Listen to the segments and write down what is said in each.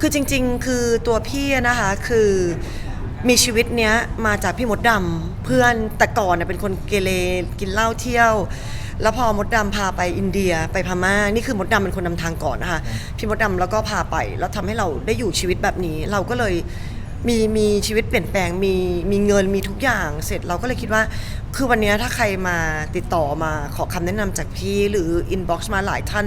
คือจริง ๆ คือตัวพี่อะนะคะคือมีชีวิตเนี้ยมาจากพี่มดดำเพื่อนแต่ก่อนน่ะเป็นคนเกเรกินเหล้าเที่ยว แล้วพอมดดำพาไปอินเดียไปพม่านี่คือมดดำเป็นคนนำทางก่อนนะคะพี่มดดำแล้วก็พาไปแล้วทำให้เราได้อยู่ชีวิตแบบนี้ เราก็เลยมีมีชีวิตเปลี่ยนแปลงมีมีเงินมีทุกอย่างเสร็จเราก็เลยคิดว่า คือวันเนี้ยถ้าใครมาติดต่อมาขอคำแนะนำจากพี่หรืออินบ็อกซ์มาหลายท่าน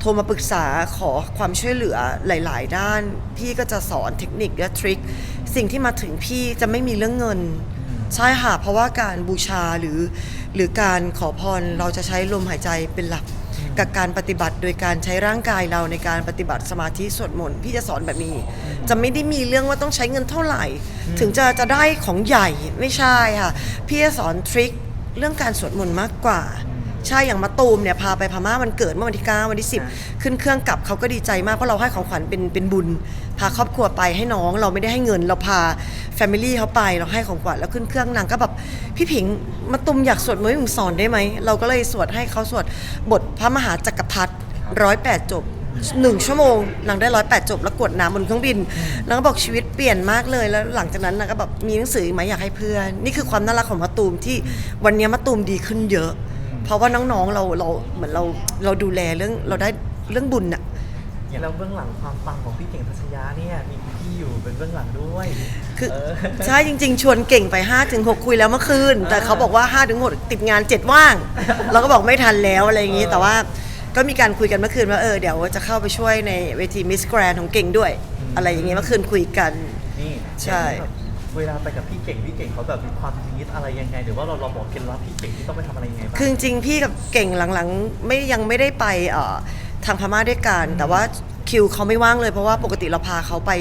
โทรมาปรึกษาขอความช่วยเหลือหลาย ๆ ด้าน พี่ก็จะสอนเทคนิคและทริคสิ่งที่มาถึงพี่จะไม่มีเรื่องเงิน ใช่ค่ะ เพราะว่าการบูชาหรือหรือการขอพรเราจะใช้ลมหายใจเป็นหลัก กับการปฏิบัติโดยการใช้ร่างกายเราในการปฏิบัติสมาธิสวดมนต์พี่จะสอนแบบนี้ จะไม่ได้มีเรื่องว่าต้องใช้เงินเท่าไหร่ ถึงจะจะได้ของใหญ่ไม่ใช่ค่ะ พี่จะสอนทริคเรื่องการสวดมนต์มากกว่า ใช่อย่างมาตูมเนี่ยพาไปพม่าวันเกิดเมื่อวันที่9วันที่ 10 ขึ้นเครื่องกลับเขาก็ดีใจมากเพราะเราให้ของขวัญเป็นเป็นบุญ พาครอบครัวไปให้น้องเราไม่ได้ให้เงิน เราพาแฟมิลี่เขาไปเราให้ของขวัญแล้วขึ้นเครื่องนางก็แบบพี่ผิงมาตุมอยากสวดมนต์ให้หนูสอนได้ไหมเราก็เลยสวดให้เขาสวดบทพระมหาจักรพรรดิร้อยแปดจบหนึ่งชั่วโมงนางได้ร้อยแปดจบแล้วกรวดน้ำบนเครื่องบินนางก็บอกชีวิตเปลี่ยนมากเลยแล้วหลังจากนั้นนางก็แบบมีหนังสืออีกไหมอยากให้เพื่อน นี่คือความน่ารักของมะตูมที่วันนี้มะตูมดีขึ้นเยอะ เพราะว่าน้องๆเราเราเหมือนเราเราดูแลเรื่องเราได้เรื่องบุญอะแล้วเบื้องหลังความปังของพี่เก่งทัชยาเนี่ยมีพี่อยู่เป็นเบื้องหลังด้วยคือเออใช่จริง ๆ ชวนเก่งไป5ถึง6คุยแล้วเมื่อคืน แต่เขาบอกว่า5ถึง6ติดงาน 7 ว่าง เราก็บอกไม่ทันแล้วอะไรอย่างนี้เออแต่ว่าก็มีการคุยกันเมื่อคืนว่าเออเดี๋ยวจะเข้าไปช่วยในเวทีมิสแกรนของเก่งด้วย อะไรอย่างนี้เมื่อคืนคุยกันนี่ใช่แบบ เวลาไปกับพี่เก่งพี่เก่งเขาแบบมีความนิดอะไรยังไงหรือว่าเราเราบอกเคล็ดลับพี่เก่งที่ต้องไปทำอะไรยังไงบ้างคือจริงๆพี่กับเก่งหลังๆ ไม่ยังไม่ได้ไปเอ่อทางพม่าด้วยกัน แต่ว่าคิวเขาไม่ว่างเลยเพราะว่าปกติเราพาเขาไป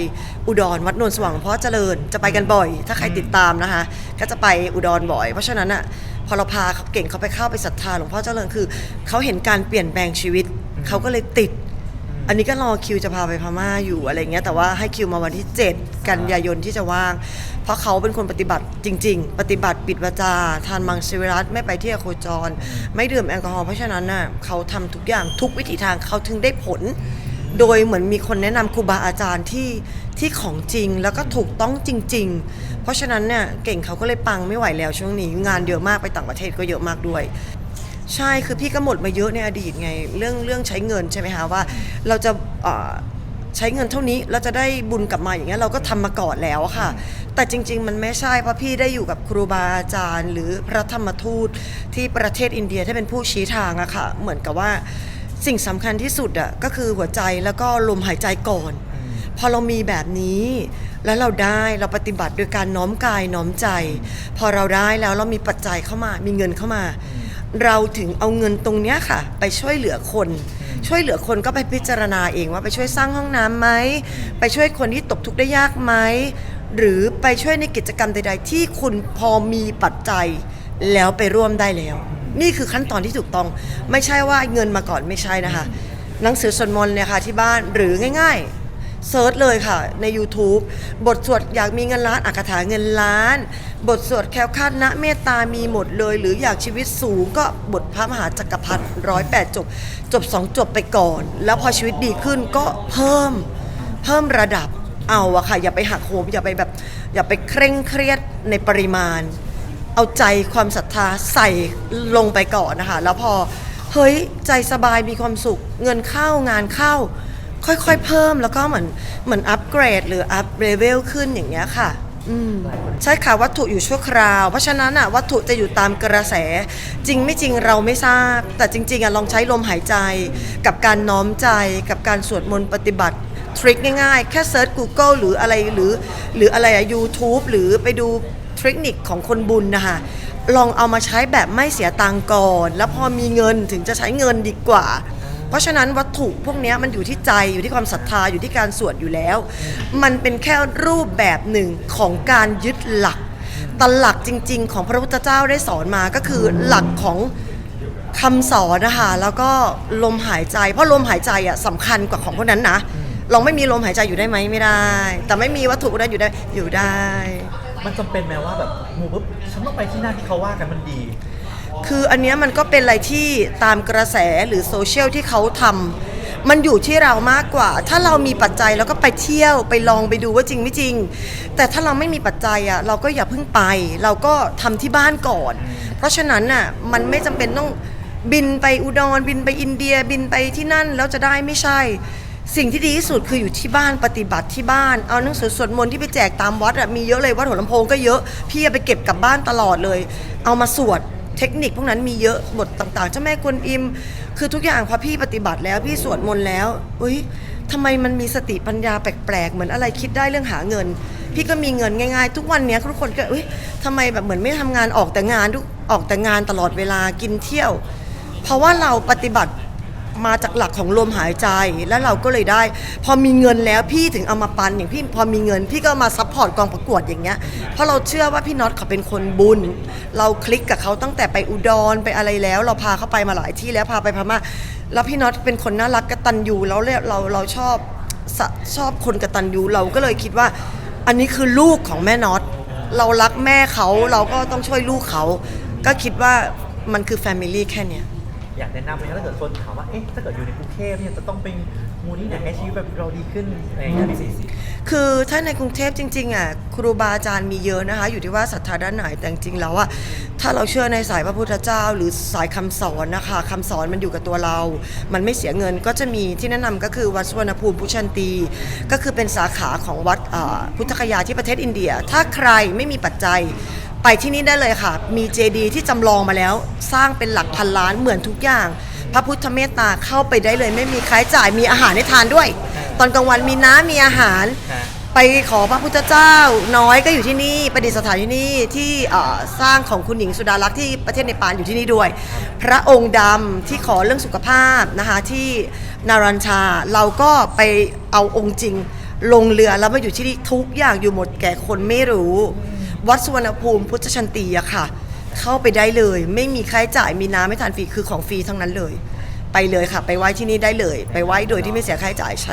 อุดรวัดนวลสว่างเพราะเจริญจะไปกันบ่อย ถ้าใครติดตามนะคะ ก็จะไปอุดรบ่อย เพราะฉะนั้นอะพอเราพาเก่งเขาไปเข้าไปศรัทธาหลวงพ่อเจริญคือเขาเห็นการเปลี่ยนแปลงชีวิตเขาก็เลยติด อันนี้ก็รอคิวจะพาไปพม่าอยู่อะไรเงี้ยแต่ว่าให้คิวมาวันที่ 7 กันยายนที่จะว่าง เพราะเขาเป็นคนปฏิบัติจริง ๆ ปฏิบัติปิดวาจา ทานมังสวิรัตไม่ไปเที่ยวโคจร ไม่ดื่มแอลกอฮอล์เพราะฉะนั้นน่ะเขาทำทุกอย่างทุกวิถีทางเขาถึงได้ผล โดยเหมือนมีคนแนะนำครูบาอาจารย์ที่ที่ของจริงแล้วก็ถูกต้องจริง ๆ เพราะฉะนั้นเนี่ยเก่งเขาก็เลยปังไม่ไหวแล้วช่วงนี้งานเยอะมากไปต่างประเทศก็เยอะมากด้วย ใช่คือพี่ก็หมดมาเยอะในอดีตไง เรื่องเรื่องใช้เงินใช่ไหมคะว่า เราจะเอ่อใช้เงินเท่านี้เราจะได้บุญกลับมาอย่างเงี้ยเราก็ทำมาก่อนแล้วอะค่ะ แต่จริง ๆ มันไม่ใช่เพราะพี่ได้อยู่กับครูบาอาจารย์ หรือพระธรรมทูตที่ประเทศอินเดียที่เป็นผู้ชี้ทางอะค่ะ เหมือนกับว่าสิ่งสำคัญที่สุดอะก็คือหัวใจแล้วก็ลมหายใจก่อน พอเรามีแบบนี้แล้วเราได้เราปฏิบัติโดยการน้อมกายน้อมใจ พอเราได้แล้วเรามีปัจจัยเข้ามา มีเงินเข้ามา เราถึงเอาเงินตรงเนี้ยค่ะ ไปช่วยเหลือคน ช่วยเหลือคนก็ไปพิจารณาเองว่าไปช่วยสร้างห้องน้ำไหมไปช่วยคนที่ตกทุกข์ได้ยากไหมหรือไปช่วยในกิจกรรมใด ๆ ที่คุณพอมีปัจจัยแล้วไปร่วมได้แล้ว นี่คือขั้นตอนที่ถูกต้อง ไม่ใช่ว่าเงินมาก่อนไม่ใช่นะคะ หนังสือสวดมนต์เนี่ยค่ะที่บ้านหรือง่าย ๆ เซิร์ชเลยค่ะใน YouTube บทสวดอยากมีเงินล้านอักถาเงินล้าน บทสวดแควคาดนะเมตตามีหมดเลย หรืออยากชีวิตสูงก็บทพระมหาจักรพรรดิร้อยแปดจบ จบสองจบไปก่อน แล้วพอชีวิตดีขึ้นก็เพิ่มเพิ่มระดับเอาอะค่ะ อย่าไปหักโหมอย่าไปแบบ อย่าไปเคร่งเครียดในปริมาณ เอาใจความศรัทธาใส่ลงไปก่อนนะคะ แล้วพอเฮ้ยใจสบายมีความสุข เงินเข้างานเข้า ค่อยๆเพิ่มแล้วก็เหมือนเหมือนอัปเกรด หรืออัพเลเวลขึ้นอย่างเงี้ยค่ะ อืมใช่ค่ะวัตถุอยู่ชั่วคราว เพราะฉะนั้นอะวัตถุจะอยู่ตามกระแส จริงไม่จริงเราไม่ทราบ แต่จริงๆอะลองใช้ลมหายใจ กับการน้อมใจ กับการสวดมนต์ปฏิบัติทริคง่ายๆ แค่เซิร์ช Google หรืออะไรหรือ หรืออะไรอะ YouTube หรือไปดูเทคนิคของคนบุญนะคะลองเอามาใช้แบบไม่เสียตังก่อน แล้วพอมีเงินถึงจะใช้เงินดีกว่า เพราะฉะนั้นวัตถุพวกนี้มันอยู่ที่ใจอยู่ที่ความศรัทธาอยู่ที่การสวดอยู่แล้ว มันเป็นแค่รูปแบบหนึ่งของการยึดหลักตหลักจริง ๆ ของพระพุทธเจ้าได้สอนมาก็คือหลักของคำสอนนะคะแล้วก็ลมหายใจ เพราะลมหายใจอะสำคัญกว่าของพวกนั้นนะลองไม่มีลมหายใจอยู่ได้ไหมไม่ได้ แต่ไม่มีวัตถุนั้นอยู่ได้อยู่ได้ มันจำเป็นไหมว่าแบบหมูปุ๊บฉันต้องไปที่นั่นที่เขาว่ากันมันดี คืออันเนี้ยมันก็เป็นอะไรที่ตามกระแสหรือโซเชียลที่เขาทำมันอยู่ที่เรามากกว่า ถ้าเรามีปัจจัยเราก็ไปเที่ยวไปลองไปดูว่าจริงไม่จริง แต่ถ้าเราไม่มีปัจจัยอะเราก็อย่าเพิ่งไป เราก็ทำที่บ้านก่อน เพราะฉะนั้นน่ะมันไม่จำเป็นต้องบินไปอุดรบินไปอินเดียบินไปที่นั่นแล้วจะได้ไม่ใช่ สิ่งที่ดีที่สุดคืออยู่ที่บ้านปฏิบัติที่บ้านเอาหนังสือสวดมนต์ที่ไปแจกตามวัดอะมีเยอะเลยวัดหัวลำโพงก็เยอะพี่เอาไปเก็บกลับบ้านตลอดเลย เอามาสวด เทคนิคพวกนั้นมีเยอะบทต่างๆเจ้าแม่กวนอิม คือทุกอย่างพอพี่ปฏิบัติแล้วพี่สวดมนต์แล้วอุ้ยทำไมมันมีสติปัญญาแปลกๆ เหมือนอะไรคิดได้เรื่องหาเงิน พี่ก็มีเงินง่ายๆ ทุกวันเนี้ยทุกคนก็อุ้ยทำไมแบบเหมือนไม่ทำงานออกแต่งานทุกออกแต่งานตลอดเวลากินเที่ยว เพราะว่าเราปฏิบัติ มาจากหลักของลมหายใจแล้วเราก็เลยได้ พอมีเงินแล้วพี่ถึงเอามาปันอย่างพี่พอมีเงินพี่ก็มาซัพพอร์ตกองประกวดอย่างเงี้ยเพราะเราเชื่อว่าพี่น็อตเขาเป็นคนบุญ เราคลิกกับเขาตั้งแต่ไปอุดรไปอะไรแล้ว เราพาเขาไปมาหลายที่แล้วพาไปพม่าแล้วพี่น็อตเป็นคนน่ารักกตัญญูแล้วเราเราเราชอบชอบคนกตัญญูเราก็เลยคิดว่า อันนี้คือลูกของแม่น็อตเรารักแม่เขาเราก็ต้องช่วยลูกเขา ก็คิดว่ามันคือแฟมิลี่แค่เนี้ย อยากแนะนำไหมถ้าเกิดคนถามว่าเอ๊ะถ้าเกิดอยู่ในกรุงเทพเนี่ยจะต้องเป็นมูลนิธิไหนให้ชีวิตแบบเราดีขึ้นอะไรอย่างเงี้ยพี่สิคือถ้าในกรุงเทพจริงๆอะครูบาอาจารย์มีเยอะนะคะ อยู่ที่ว่าศรัทธาด้านไหนแต่จริงๆแล้วอะถ้าเราเชื่อในสายพระพุทธเจ้า หรือสายคำสอนนะคะคำสอนมันอยู่กับตัวเรา มันไม่เสียเงินก็จะมีที่แนะนำก็คือวัดสุวรรณภูมิพุชันตี ก็คือเป็นสาขาของวัดอ่าพุทธคยาที่ประเทศอินเดีย ถ้าใครไม่มีปัจจัย ไปที่นี่ได้เลยค่ะ มีเจดีย์ที่จำลองมาแล้ว สร้างเป็นหลักพันล้านเหมือนทุกอย่าง พระพุทธเมตตาเข้าไปได้เลย ไม่มีค่าใช้จ่ายมีอาหารให้ทานด้วย ตอนกลางวันมีน้ำมีอาหารฮะไปขอพระพุทธเจ้า น้อยก็อยู่ที่นี่ประดิษฐานที่นี่ที่เอ่อสร้างของคุณหญิงสุดารักษ์ที่ประเทศเนปาลอยู่ที่นี่ด้วย พระองค์ดำที่ขอเรื่องสุขภาพนะคะที่นารัญชาเราก็ไปเอาองค์จริง ลงเรือแล้วมาอยู่ที่นี่ทุกอย่างอยู่หมดแก่คนไม่รู้ วัดสุวรรณภูมิพุทธชันตีอะค่ะ เข้าไปได้เลย ไม่มีค่าใช้จ่ายมีน้ำไม่ทานฟรีคือของฟรีทั้งนั้นเลย ไปเลยค่ะ ไปไหว้ที่นี่ได้เลย ไปไหว้โดยที่ไม่เสียค่าใช้จ่าย